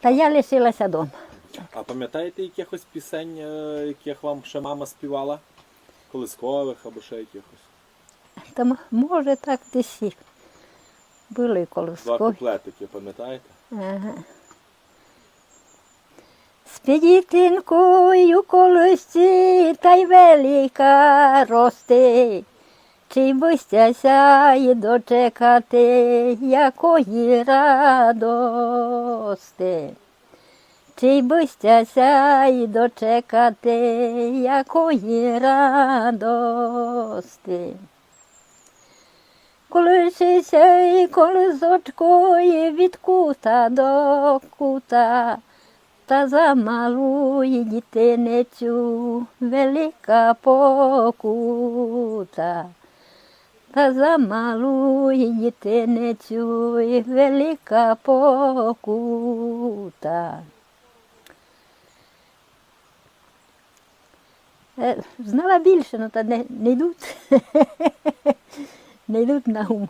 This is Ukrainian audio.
Та я лишилася вдома. А пам'ятаєте якихось пісень, е, яких вам ще мама співала? Колискових або ще якихось? Там, може, так десь були Два куплетики, пам'ятаєте? Ага. З підітинкою колосці та й велика рости. Чи боїстяся й дочекати якої радости? Чи боїстяся й дочекати якої радости? Колишися і колизочкою від кута до кута, та замалує дітинецю велика покута. Та замалує дітинецю велика покута. Е, Знала більше, але та не, не йдуть. не йдуть на ум.